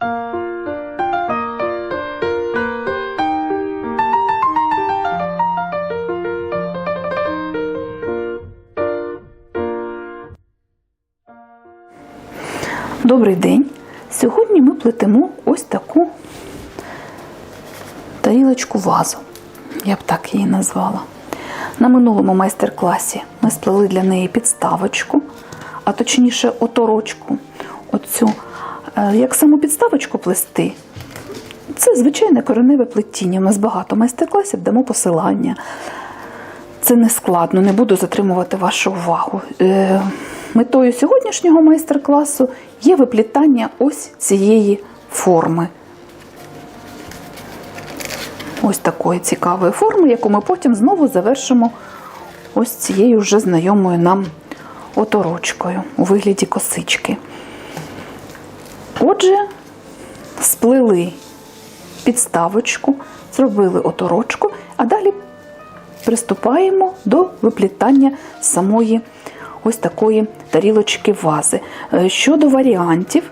Добрий день! Сьогодні ми плетемо ось таку тарілочку вазу. Я б так її назвала. На минулому майстер-класі ми сплели для неї підставочку, а точніше оторочку. Як саму підставочку плести, це звичайне кореневе плетіння. У нас багато майстер-класів, дамо посилання. Це не складно, не буду затримувати вашу увагу. Е, Метою сьогоднішнього майстер-класу є виплітання ось цієї форми. Ось такої цікавої форми, яку ми потім знову завершимо ось цією вже знайомою нам оторочкою у вигляді косички. Отже, сплели підставочку, зробили оторочку, а далі приступаємо до виплітання самої ось такої тарілочки вази. Е, Щодо варіантів,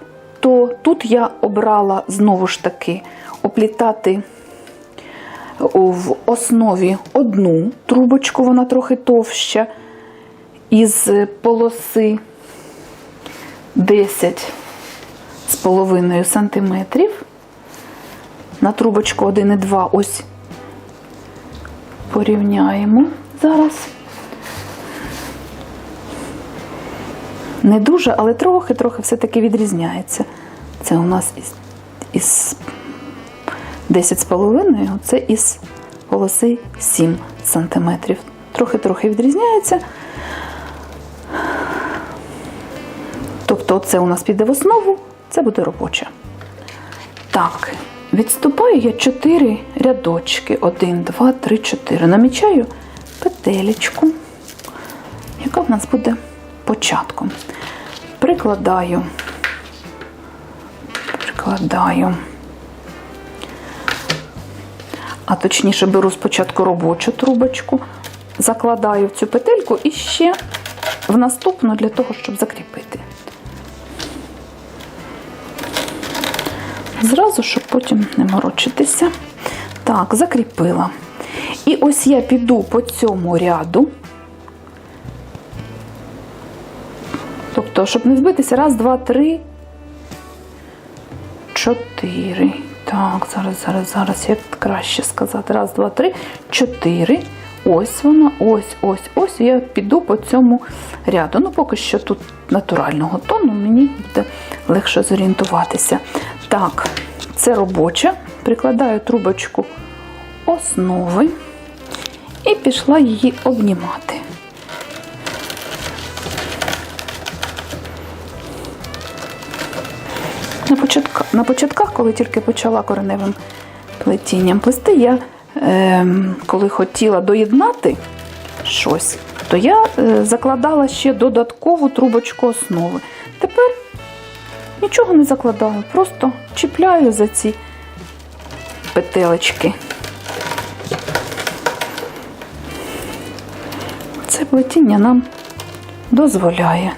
то тут я обрала знову ж таки оплітати в основі одну трубочку, вона трохи товща, із полоси 10 з половиною сантиметрів. На трубочку 1,2 ось порівняємо зараз. Не дуже, але трохи-трохи все-таки відрізняється. Це у нас із, із 10,5, це із полоси 7 см. Трохи-трохи відрізняється. Тобто, це у нас піде в основу, це буде робоча. Так, відступаю я 4 рядочки. 1, 2, 3, 4. Намічаю петелечку, яка в нас буде початком. Прикладаю, прикладаю, а точніше беру спочатку робочу трубочку, закладаю в цю петельку і ще в наступну для того, щоб закріпити. Зразу, щоб потім не морочитися. Так, закріпила. І ось я піду по цьому ряду. Тобто, щоб не збитися, раз, два, три, чотири. Так, зараз, зараз, зараз, як краще сказати. Раз, два, три, чотири. Ось вона, ось, ось, ось. Я піду по цьому ряду. Ну, поки що тут натурального тону, мені буде легше зорієнтуватися. Так, це робоча. Прикладаю трубочку основи і пішла її обнімати. На початках, на початках, коли тільки почала кореневим плетінням плести, я е, коли хотіла доєднати щось, то я е, закладала ще додаткову трубочку основи. Тепер нічого не закладаю, просто чіпляю за ці петелечки. Це плетіння нам дозволяє.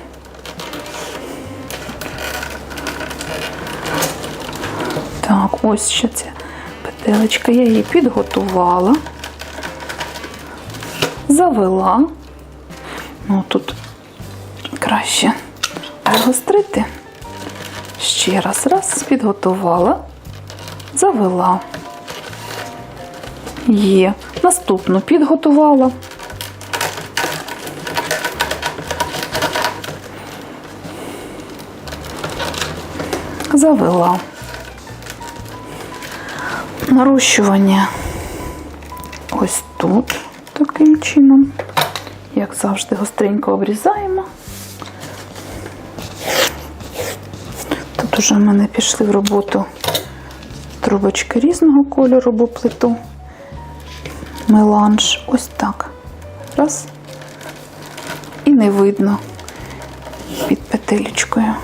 Так, ось ще ця петелечка. Я її підготувала, завела. Ну, тут краще загострити. Ще раз, раз, підготувала, завела. Є. Наступну підготувала. Завела. Нарощування ось тут таким чином. Як завжди, гостренько обрізаємо. Тут уже в мене пішли в роботу трубочки різного кольору, бо плиту. Меланж. Ось так. Раз. І не видно під петелечкою.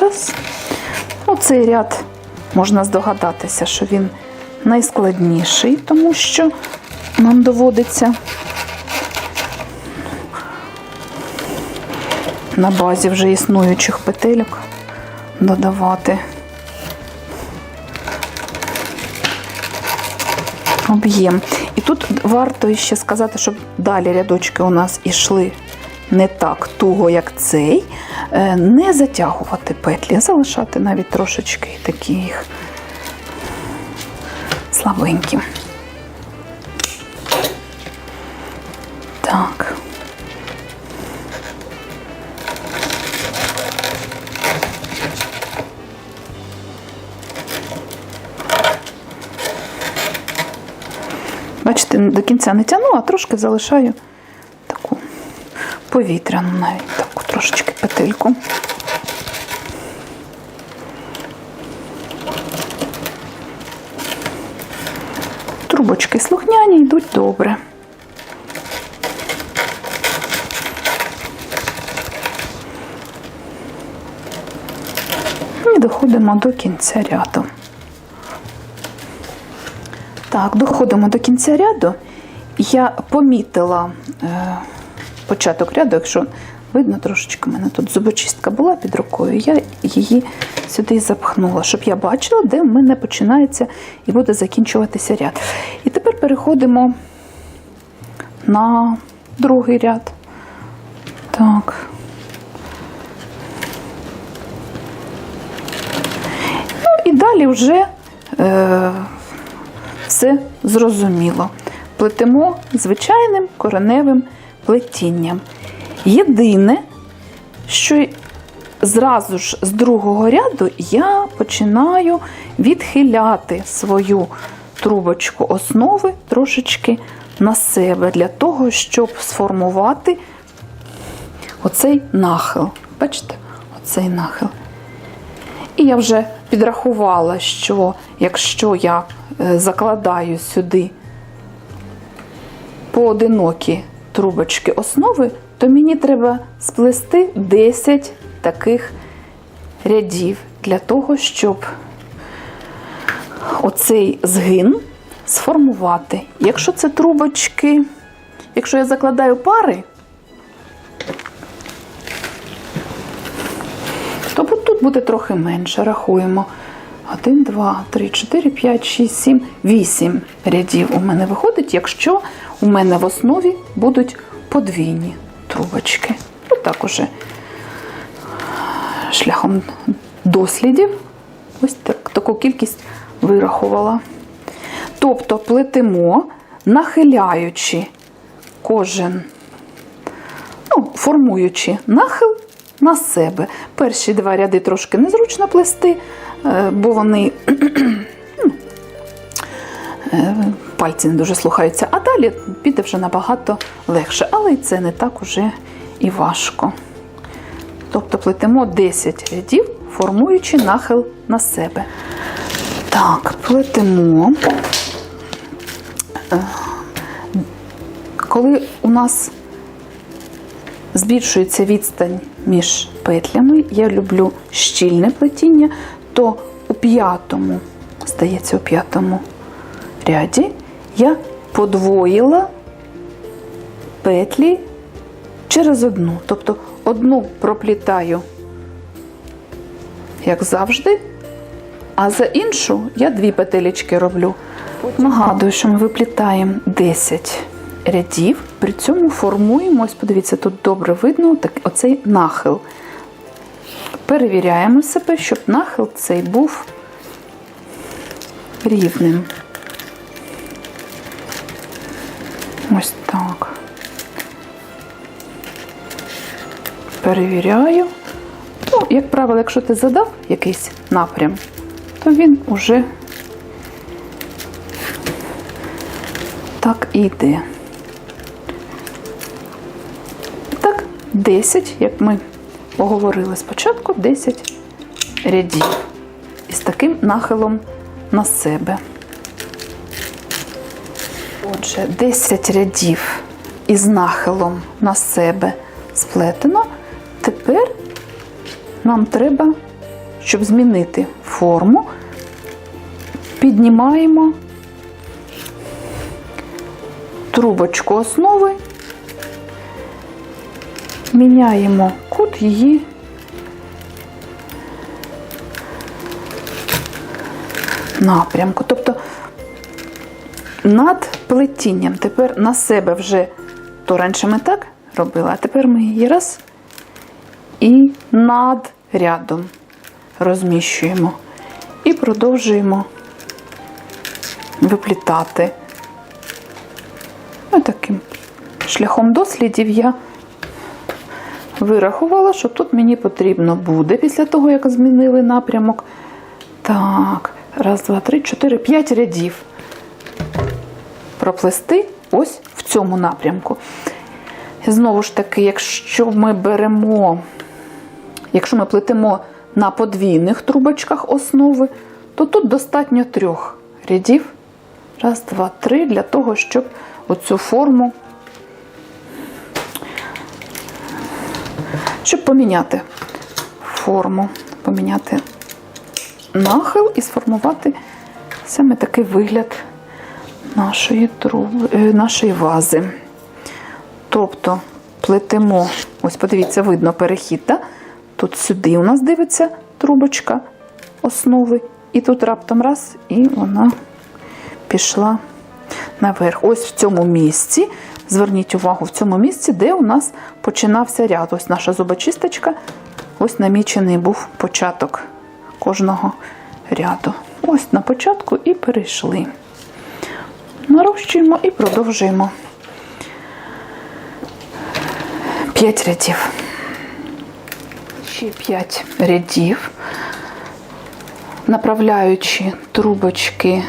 Раз. Оцей ряд можна здогадатися, що він найскладніший, тому що нам доводиться на базі вже існуючих петельок додавати об'єм. І тут варто ще сказати, щоб далі рядочки у нас ішли не так туго, як цей, е, не затягувати петлі, залишати навіть трошечки такі їх слабенькі. Так. Бачите, до кінця не тяну, а трошки залишаю таку повітряну навіть таку трошечки петельку. Трубочки слухняні йдуть добре. І доходимо до кінця ряду. Так, доходимо до кінця ряду. Я помітила е, початок ряду, якщо видно, трошечки в мене тут зубочистка була під рукою, я її сюди запхнула, щоб я бачила, де в мене починається і буде закінчуватися ряд. І тепер переходимо на другий ряд. Так. Ну і далі вже е, все зрозуміло. Плетемо звичайним кореневим плетінням. Єдине, що зразу ж з другого ряду я починаю відхиляти свою трубочку основи трошечки на себе, для того, щоб сформувати оцей нахил. Бачите? Оцей нахил. І я вже підрахувала, що якщо я е, закладаю сюди поодинокі трубочки основи, то мені треба сплести 10 таких рядів для того, щоб оцей згин сформувати. Якщо це трубочки, якщо я закладаю пари, буде трохи менше. Рахуємо. 1, 2, 3, 4, 5, 6, 7, 8 рядів у мене виходить, якщо у мене в основі будуть подвійні трубочки. Ось так уже шляхом дослідів ось так, таку кількість вирахувала. Тобто плетемо, нахиляючи кожен, ну, формуючи нахил на себе. Перші два ряди трошки незручно плести, е, бо вони ну, е, пальці не дуже слухаються, а далі піде вже набагато легше. Але і це не так уже і важко. Тобто плетемо 10 рядів, формуючи нахил на себе. Так, плетемо. Е, Коли у нас збільшується відстань між петлями, я люблю щільне плетіння, то у п'ятому, здається, у п'ятому ряді я подвоїла петлі через одну. Тобто одну проплітаю, як завжди, а за іншу я дві петелечки роблю. Нагадую, що ми виплітаємо 10 рядів, при цьому формуємо, ось подивіться, тут добре видно так, оцей нахил. Перевіряємо себе, щоб нахил цей був рівним. Ось так. Перевіряю. Ну, як правило, якщо ти задав якийсь напрям, то він уже так і йде. Так, 10, як ми поговорили спочатку, 10 рядів із таким нахилом на себе. Отже, 10 рядів із нахилом на себе сплетено. Тепер нам треба, щоб змінити форму, піднімаємо трубочку основи, міняємо кут її напрямку. Тобто над плетінням. Тепер на себе вже то раніше ми так робили, а тепер ми її раз і над рядом розміщуємо. І продовжуємо виплітати. Ось таким шляхом дослідів я вирахувала, що тут мені потрібно буде після того, як змінили напрямок. Так, раз, два, три, чотири, п'ять рядів проплести ось в цьому напрямку. Знову ж таки, якщо ми беремо, якщо ми плетемо на подвійних трубочках основи, то тут достатньо трьох рядів. Раз, два, три, для того, щоб оцю форму, щоб поміняти форму, поміняти нахил і сформувати саме такий вигляд нашої, труби, е, нашої вази. Тобто плетемо, ось подивіться, видно перехід. Да? Тут сюди у нас дивиться трубочка основи, і тут раптом раз, і вона пішла наверх. Ось в цьому місці, зверніть увагу, в цьому місці, де у нас починався ряд. Ось наша зубочисточка, ось намічений був початок кожного ряду. Ось на початку і перейшли. Нарощуємо і продовжуємо 5 рядів. Ще 5 рядів, направляючи трубочки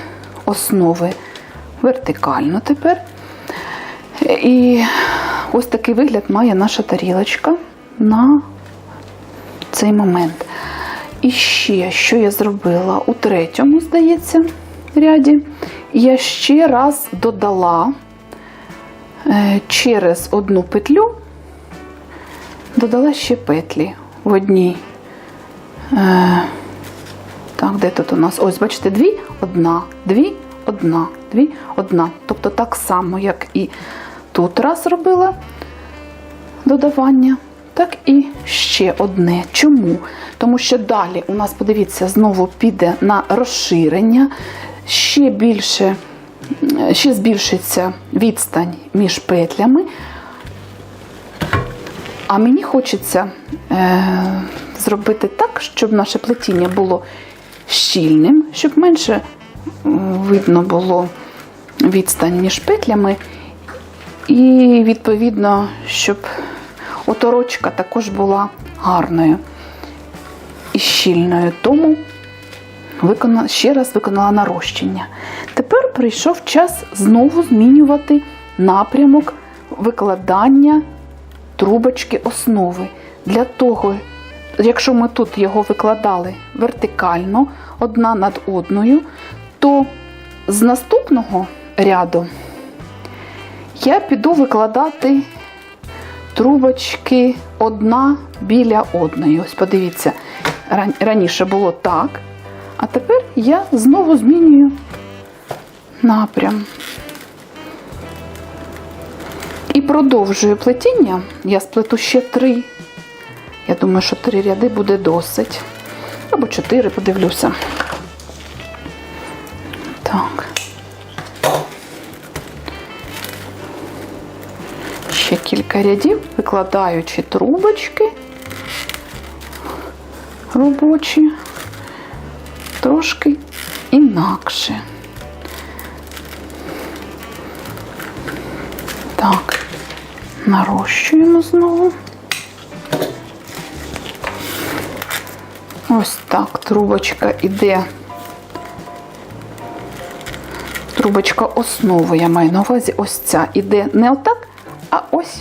основи вертикально тепер. І ось такий вигляд має наша тарілочка на цей момент. І ще, що я зробила у третьому, здається, ряді, я ще раз додала е, через одну петлю, додала ще петлі в одній. Е, Так, де тут у нас? Ось, бачите, дві, одна, дві, одна, дві, одна. Тобто так само, як і тут раз робила додавання, так і ще одне. Чому? Тому що далі у нас, подивіться, знову піде на розширення, ще більше, ще збільшиться відстань між петлями. А мені хочеться е, зробити так, щоб наше плетіння було щільним, щоб менше видно було відстань між петлями. І, відповідно, щоб оторочка також була гарною і щільною. Тому виконала, ще раз виконала нарощення. Тепер прийшов час знову змінювати напрямок викладання трубочки основи. Для того, якщо ми тут його викладали вертикально, одна над одною, то з наступного ряду я піду викладати трубочки одна біля одної. Ось подивіться, раніше було так, а тепер я знову змінюю напрям. І продовжую плетіння. Я сплету ще три. Я думаю, що три ряди буде досить. Або чотири, подивлюся. Так. Ще рядів, викладаючи трубочки робочі, трошки інакше. Так, нарощуємо знову. Ось так трубочка іде. Трубочка основи, я маю на увазі, ось ця іде не отак, а ось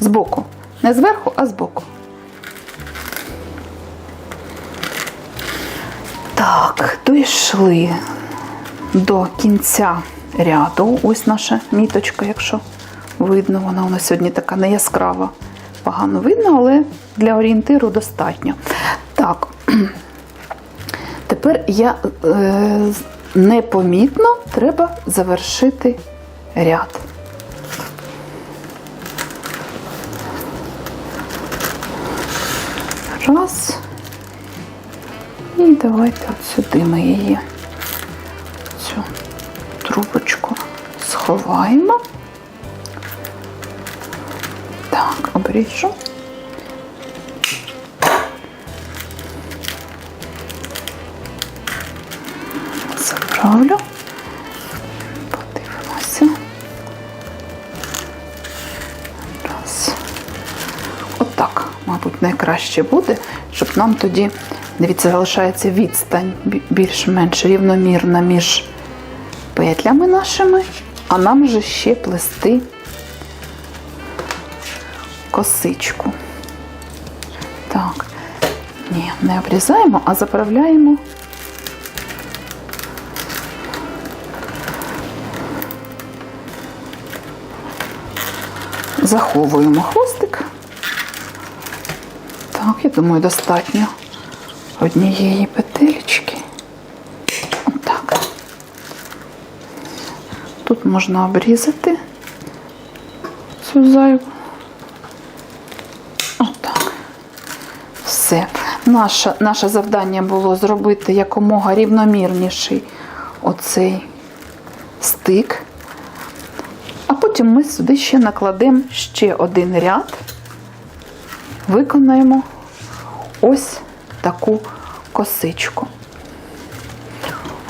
збоку. Не зверху, а збоку. Так, дійшли до кінця ряду. Ось наша міточка, якщо видно, вона у нас сьогодні така не яскрава. Погано видно, але для орієнтиру достатньо. Так, тепер я е, непомітно треба завершити ряд. Раз. І давайте от сюди ми її цю трубочку сховаємо. Так, обріжу. Заправлю. Подивимося. Раз. Отак, мабуть, найкраще буде, щоб нам тоді, дивіться, залишається відстань більш-менш рівномірна між петлями нашими, а нам вже ще плести косичку. Так, ні, не обрізаємо, а заправляємо. Заховуємо хвостик. Так, я думаю, достатньо однієї петелечки. Отак. Тут можна обрізати цю зайву. Отак. Все. Наше, наше завдання було зробити якомога рівномірніший оцей стик. А потім ми сюди ще накладемо ще один ряд, виконаємо ось таку косичку.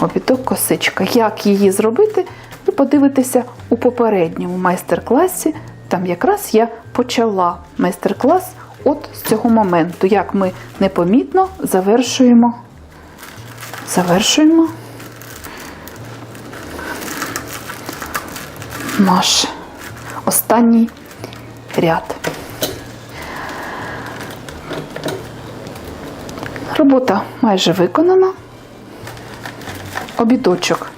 Обідок косичка. Як її зробити, ви подивитеся у попередньому майстер-класі. Там якраз я почала майстер-клас от з цього моменту, як ми непомітно завершуємо, завершуємо наш останній ряд. Робота майже виконана. Обідочок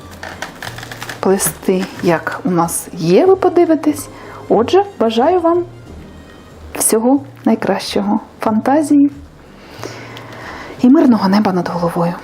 плести, як у нас є, ви подивитесь. Отже, бажаю вам всього найкращого, фантазії і мирного неба над головою.